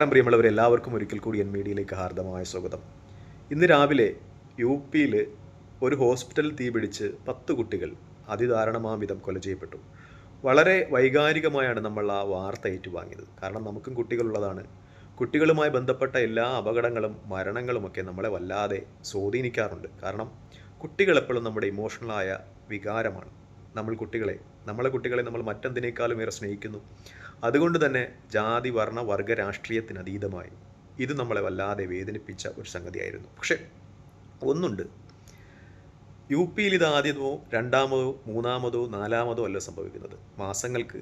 നമസ്കാരം പ്രിയമുള്ളവർ എല്ലാവർക്കും ഒരിക്കൽ കൂടി എൻ മീഡിയയിലേക്ക് ഹാർദമായ സ്വാഗതം. ഇന്ന് രാവിലെ യു പിയിൽ ഒരു ഹോസ്പിറ്റൽ തീപിടിച്ച് പത്ത് കുട്ടികൾ അതിദാരുണമാം വിധം കൊല ചെയ്യപ്പെട്ടു. വളരെ വൈകാരികമായാണ് നമ്മൾ ആ വാർത്ത ഏറ്റുവാങ്ങിയത്. കാരണം നമുക്കും കുട്ടികളുള്ളതാണ്. കുട്ടികളുമായി ബന്ധപ്പെട്ട എല്ലാ അപകടങ്ങളും മരണങ്ങളുമൊക്കെ നമ്മളെ വല്ലാതെ സ്വാധീനിക്കാറുണ്ട്. കാരണം കുട്ടികൾ എപ്പോഴും നമ്മുടെ ഇമോഷണലായ വികാരമാണ്. നമ്മൾ കുട്ടികളെ നമ്മളെ കുട്ടികളെ നമ്മൾ മറ്റെന്തിനേക്കാളും ഏറെ സ്നേഹിക്കുന്നു. അതുകൊണ്ട് തന്നെ ജാതി വർണ വർഗ രാഷ്ട്രീയത്തിന് അതീതമായി. ഇത് നമ്മളെ വല്ലാതെ വേദനിപ്പിച്ച ഒരു സംഗതിയായിരുന്നു. പക്ഷേ ഒന്നുണ്ട്. യു പിയിൽ ഇത് ആദ്യമോ രണ്ടാമതോ മൂന്നാമതോ നാലാമതോ അല്ല സംഭവിക്കുന്നത്. മാസങ്ങൾക്ക്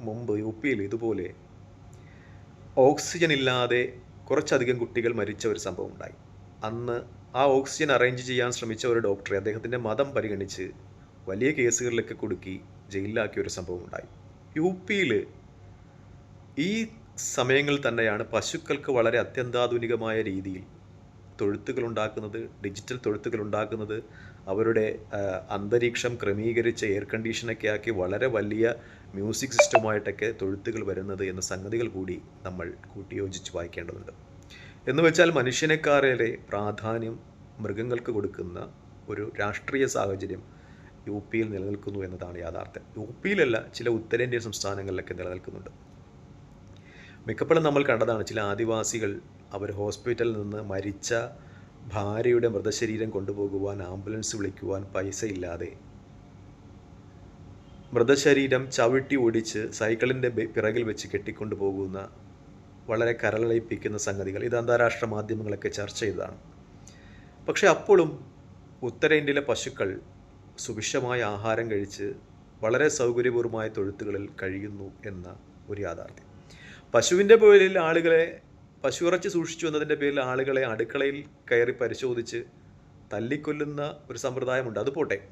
മുമ്പ് യു പിയിൽ ഇതുപോലെ ഓക്സിജൻ ഇല്ലാതെ കുറച്ചധികം കുട്ടികൾ മരിച്ച ഒരു സംഭവം ഉണ്ടായി. അന്ന് ആ ഓക്സിജൻ അറേഞ്ച് ചെയ്യാൻ ശ്രമിച്ച ഒരു ഡോക്ടറെ അദ്ദേഹത്തിന്റെ മതം പരിഗണിച്ച് വലിയ കേസുകളിലൊക്കെ കൊടുക്കി ജയിലിലാക്കിയ ഒരു സംഭവം ഉണ്ടായി. യു പിയിൽ ഈ സമയങ്ങളിൽ തന്നെയാണ് പശുക്കൾക്ക് വളരെ അത്യന്താധുനികമായ രീതിയിൽ തൊഴുത്തുകൾ ഉണ്ടാക്കുന്നത് ഡിജിറ്റൽ തൊഴുത്തുകൾ ഉണ്ടാക്കുന്നത് അവരുടെ അന്തരീക്ഷം ക്രമീകരിച്ച് എയർ കണ്ടീഷനൊക്കെ ആക്കി വളരെ വലിയ മ്യൂസിക് സിസ്റ്റമായിട്ടൊക്കെ തൊഴുത്തുകൾ വരുന്നത് എന്ന സംഗതികൾ കൂടി നമ്മൾ കൂട്ടിയോജിച്ച് വായിക്കേണ്ടതുണ്ട്. എന്ന് വെച്ചാൽ മനുഷ്യനെക്കാളേറെ പ്രാധാന്യം മൃഗങ്ങൾക്ക് കൊടുക്കുന്ന ഒരു രാഷ്ട്രീയ സാഹചര്യം യു പിയിൽ നിലനിൽക്കുന്നു എന്നതാണ് യാഥാർത്ഥ്യം. യു പിയിലല്ല ചില ഉത്തരേന്ത്യൻ സംസ്ഥാനങ്ങളിലൊക്കെ നിലനിൽക്കുന്നുണ്ട്. മിക്കപ്പോഴും നമ്മൾ കണ്ടതാണ് ചില ആദിവാസികൾ അവർ ഹോസ്പിറ്റലിൽ നിന്ന് മരിച്ച ഭാര്യയുടെ മൃതശരീരം കൊണ്ടുപോകുവാൻ ആംബുലൻസ് വിളിക്കുവാൻ പൈസ ഇല്ലാതെ മൃതശരീരം ചവിട്ടി ഓടിച്ച് സൈക്കിളിന്റെ പിറകിൽ വെച്ച് കെട്ടിക്കൊണ്ടു പോകുന്ന വളരെ കരളയിപ്പിക്കുന്ന സംഗതികൾ ഇത് അന്താരാഷ്ട്ര മാധ്യമങ്ങളൊക്കെ ചർച്ച ചെയ്തതാണ്. പക്ഷേ അപ്പോഴും ഉത്തരേന്ത്യയിലെ പശുക്കൾ സുഭിക്ഷമായ ആഹാരം കഴിച്ച് വളരെ സൗകര്യപൂർവമായ തൊഴുത്തുകളിൽ കഴിയുന്നു എന്ന ഒരു യാഥാർത്ഥ്യം. പശുവിന്റെ പേരിൽ ആളുകളെ പശു ഇറച്ചി സൂക്ഷിച്ചു എന്നതിന്റെ പേരിൽ ആളുകളെ അടുക്കളയിൽ കയറി പരിശോധിച്ച് തല്ലിക്കൊല്ലുന്ന ഒരു സമ്പ്രദായമുണ്ട്. അത് പോട്ടെ.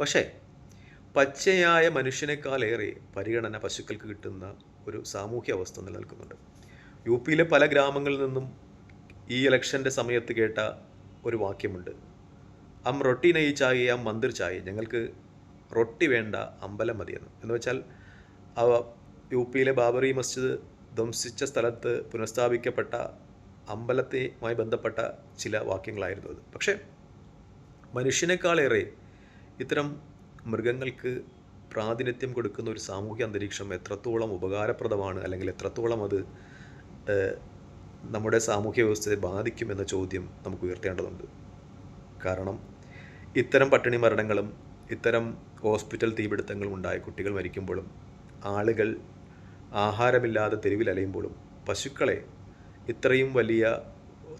പക്ഷേ പച്ചയായ മനുഷ്യനേക്കാളേറെ പരിഗണന പശുക്കൾക്ക് കിട്ടുന്ന ഒരു സാമൂഹ്യ അവസ്ഥ നിലനിൽക്കുന്നുണ്ട്. യു പിയിലെ പല ഗ്രാമങ്ങളിൽ നിന്നും ഈ ഇലക്ഷന്റെ സമയത്ത് കേട്ട ഒരു വാക്യമുണ്ട്. അം റൊട്ടി നെയ് ചായ അം മന്ദിർ ചായ. ഞങ്ങൾക്ക് റൊട്ടി വേണ്ട അമ്പലം മതിയെന്ന്. എന്ന് വെച്ചാൽ അവ യു പിയിലെ ബാബറി മസ്ജിദ് ധ്വംസിച്ച സ്ഥലത്ത് പുനഃസ്ഥാപിക്കപ്പെട്ട അമ്പലത്തെയുമായി ബന്ധപ്പെട്ട ചില വാക്യങ്ങളായിരുന്നു അത്. പക്ഷേ മനുഷ്യനേക്കാളേറെ ഇത്തരം മൃഗങ്ങൾക്ക് പ്രാതിനിധ്യം കൊടുക്കുന്ന ഒരു സാമൂഹ്യ അന്തരീക്ഷം എത്രത്തോളം ഉപകാരപ്രദമാണ് അല്ലെങ്കിൽ എത്രത്തോളം അത് നമ്മുടെ സാമൂഹ്യ വ്യവസ്ഥയെ ബാധിക്കുമെന്ന ചോദ്യം നമുക്ക് ഉയർത്തേണ്ടതുണ്ട്. കാരണം ഇത്തരം പട്ടിണി മരണങ്ങളും ഇത്തരം ഹോസ്പിറ്റൽ തീപിടുത്തങ്ങളും ഉണ്ടായ കുട്ടികൾ മരിക്കുമ്പോഴും ആളുകൾ ആഹാരമില്ലാതെ തെരുവിൽ അലയുമ്പോഴും പശുക്കളെ ഇത്രയും വലിയ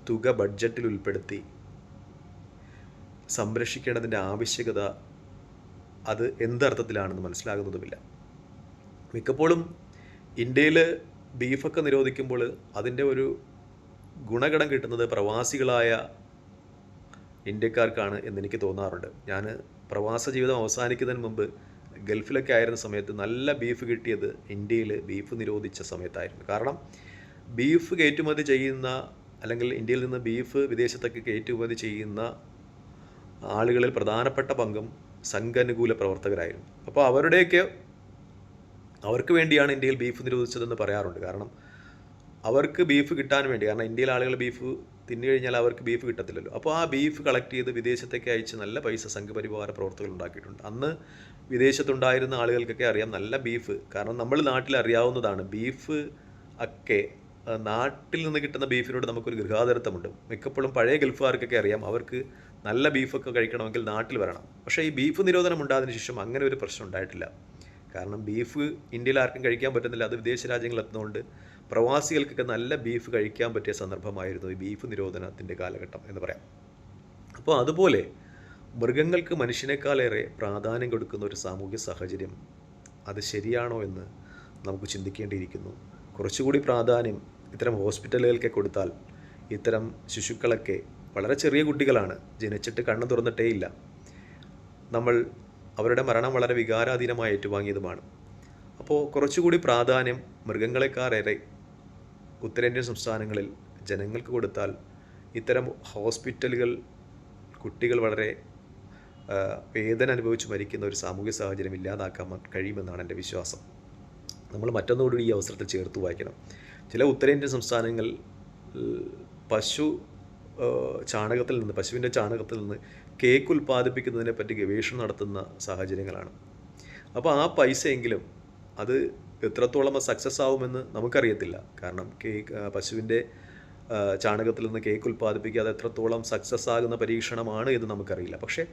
തുക ബഡ്ജറ്റിൽ ഉൾപ്പെടുത്തി സംരക്ഷിക്കേണ്ടതിന്റെ ആവശ്യകത അത് എന്തർത്ഥത്തിലാണെന്ന് മനസ്സിലാകുന്നതുമില്ല. മിക്കപ്പോഴും ഇന്ത്യയിൽ ബീഫൊക്കെ നിരോധിക്കുമ്പോൾ അതിന്റെ ഒരു ഗുണഗണം കിട്ടുന്നത് പ്രവാസികളായ ഇന്ത്യക്കാർക്കാണ് എന്നെനിക്ക് തോന്നാറുണ്ട്. ഞാൻ പ്രവാസ ജീവിതം അവസാനിക്കുന്നതിന് മുമ്പ് ഗൾഫിലൊക്കെ ആയിരുന്ന സമയത്ത് നല്ല ബീഫ് കിട്ടിയത് ഇന്ത്യയിൽ ബീഫ് നിരോധിച്ച സമയത്തായിരുന്നു. കാരണം ബീഫ് കയറ്റുമതി ചെയ്യുന്ന അല്ലെങ്കിൽ ഇന്ത്യയിൽ നിന്ന് ബീഫ് വിദേശത്തൊക്കെ കയറ്റുമതി ചെയ്യുന്ന ആളുകളിൽ പ്രധാനപ്പെട്ട പങ്കും സംഘനുകൂല പ്രവർത്തകരായിരുന്നു. അപ്പോൾ അവരുടെയൊക്കെ അവർക്ക് വേണ്ടിയാണ് ഇന്ത്യയിൽ ബീഫ് നിരോധിച്ചതെന്ന് പറയാറുണ്ട്. കാരണം അവർക്ക് ബീഫ് കിട്ടാൻ വേണ്ടി കാരണം ഇന്ത്യയിലെ ആളുകൾ ബീഫ് തിന്നു കഴിഞ്ഞാൽ അവർക്ക് ബീഫ് കിട്ടത്തില്ലല്ലോ. അപ്പോൾ ആ ബീഫ് കളക്ട് ചെയ്ത് വിദേശത്തേക്ക് അയച്ച് നല്ല പൈസ സംഘപരിവാര പ്രവർത്തകർ ഉണ്ടാക്കിയിട്ടുണ്ട്. അന്ന് വിദേശത്തുണ്ടായിരുന്ന ആളുകൾക്കൊക്കെ അറിയാം നല്ല ബീഫ് കാരണം നമ്മൾ നാട്ടിൽ അറിയാവുന്നതാണ് ബീഫ് ഒക്കെ നാട്ടിൽ നിന്ന് കിട്ടുന്ന ബീഫിനോട് നമുക്കൊരു ഗൃഹാതരത്വമുണ്ട്. മിക്കപ്പോഴും പഴയ ഗൾഫുകാർക്കൊക്കെ അറിയാം അവർക്ക് നല്ല ബീഫൊക്കെ കഴിക്കണമെങ്കിൽ നാട്ടിൽ വരണം. പക്ഷേ ഈ ബീഫ് നിരോധനം ഉണ്ടായതിനു ശേഷം അങ്ങനെ ഒരു പ്രശ്നം ഉണ്ടായിട്ടില്ല. കാരണം ബീഫ് ഇന്ത്യയിൽ ആർക്കും കഴിക്കാൻ പറ്റുന്നില്ല അത് വിദേശ രാജ്യങ്ങളിൽ എത്തുന്നതുകൊണ്ട് പ്രവാസികൾക്കൊക്കെ നല്ല ബീഫ് കഴിക്കാൻ പറ്റിയ സന്ദർഭമായിരുന്നു ഈ ബീഫ് നിരോധനത്തിന്റെ കാലഘട്ടം എന്ന് പറയാം. അപ്പോൾ അതുപോലെ മൃഗങ്ങൾക്ക് മനുഷ്യനേക്കാളേറെ പ്രാധാന്യം കൊടുക്കുന്ന ഒരു സാമൂഹ്യ സാഹചര്യം അത് ശരിയാണോ എന്ന് നമുക്ക് ചിന്തിക്കേണ്ടിയിരിക്കുന്നു. കുറച്ചുകൂടി പ്രാധാന്യം ഇത്തരം ഹോസ്പിറ്റലുകൾക്ക് കൊടുത്താൽ ഇത്തരം ശിശുക്കളൊക്കെ വളരെ ചെറിയ കുട്ടികളാണ് ജനിച്ചിട്ട് കണ്ണ് തുറന്നിട്ടേ ഇല്ല. നമ്മൾ അവരുടെ മരണം വളരെ വികാരാധീനമായി ഏറ്റുവാങ്ങിയതുമാണ്. അപ്പോൾ കുറച്ചുകൂടി പ്രാധാന്യം മൃഗങ്ങളെക്കാളേറെ ഉത്തരേന്ത്യൻ സംസ്ഥാനങ്ങളിൽ ജനങ്ങൾക്ക് കൊടുത്താൽ ഇത്തരം ഹോസ്പിറ്റലുകൾ കുട്ടികൾ വളരെ വേദന അനുഭവിച്ച് മരിക്കുന്ന ഒരു സാമൂഹ്യ സാഹചര്യം ഇല്ലാതാക്കാൻ കഴിയുമെന്നാണ് എന്റെ വിശ്വാസം. നമ്മൾ മറ്റൊന്നുകൂടി ഈ അവസരത്തിൽ ചേർത്ത് വായിക്കണം. ചില ഉത്തരേന്ത്യൻ സംസ്ഥാനങ്ങളിൽ പശു ചാണകത്തിൽ നിന്ന് പശുവിന്റെ ചാണകത്തിൽ നിന്ന് കേക്ക് ഉൽപ്പാദിപ്പിക്കുന്നതിനെ പറ്റി ഗവേഷണം നടത്തുന്ന സാഹചര്യങ്ങളാണ്. അപ്പോൾ ആ പൈസയെങ്കിലും അത് എത്രത്തോളം സക്സസ് ആവുമെന്ന് നമുക്കറിയത്തില്ല. കാരണം കേക്ക് പശുവിന്റെ ചാണകത്തിൽ നിന്ന് കേക്ക് ഉൽപ്പാദിപ്പിക്കുക അത് എത്രത്തോളം സക്സസ് ആകുന്ന പരീക്ഷണമാണ് എന്ന് നമുക്കറിയില്ല. പക്ഷേ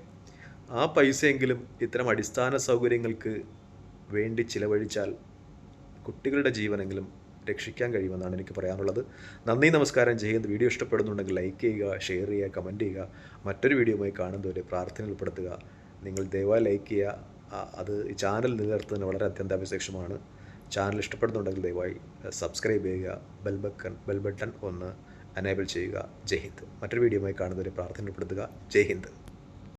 ആ പൈസയെങ്കിലും ഇത്തരം അടിസ്ഥാന സൗകര്യങ്ങൾക്ക് വേണ്ടി ചിലവഴിച്ചാൽ കുട്ടികളുടെ ജീവനെങ്കിലും രക്ഷിക്കാൻ കഴിയുമെന്നാണ് എനിക്ക് പറയാനുള്ളത്. നന്ദി നമസ്കാരം. ചെയ്യുന്നത് വീഡിയോ ഇഷ്ടപ്പെടുന്നുണ്ടെങ്കിൽ ലൈക്ക് ചെയ്യുക ഷെയർ ചെയ്യുക കമന്റ് ചെയ്യുക. മറ്റൊരു വീഡിയോയുമായി കാണുന്നവരെ പ്രാർത്ഥന ഉൾപ്പെടുത്തുക. നിങ്ങൾ ദയവായി ലൈക്ക് ചെയ്യുക. അത് ഈ ചാനൽ നിലനിർത്തുന്നതിന് വളരെ അത്യന്താപേക്ഷമാണ് ചാനൽ ഇഷ്ടപ്പെടുന്നുണ്ടെങ്കിൽ ദയവായി സബ്സ്ക്രൈബ് ചെയ്യുക. ബെൽ ബക്കൺ ബെൽ ബട്ടൺ ഒന്ന് അനേബിൾ ചെയ്യുക. ജയ് ഹിന്ദ്. മറ്റൊരു വീഡിയോയുമായി കാണുന്നവരെ പ്രാർത്ഥന ഉൾപ്പെടുത്തുക. ജയ് ഹിന്ദ്.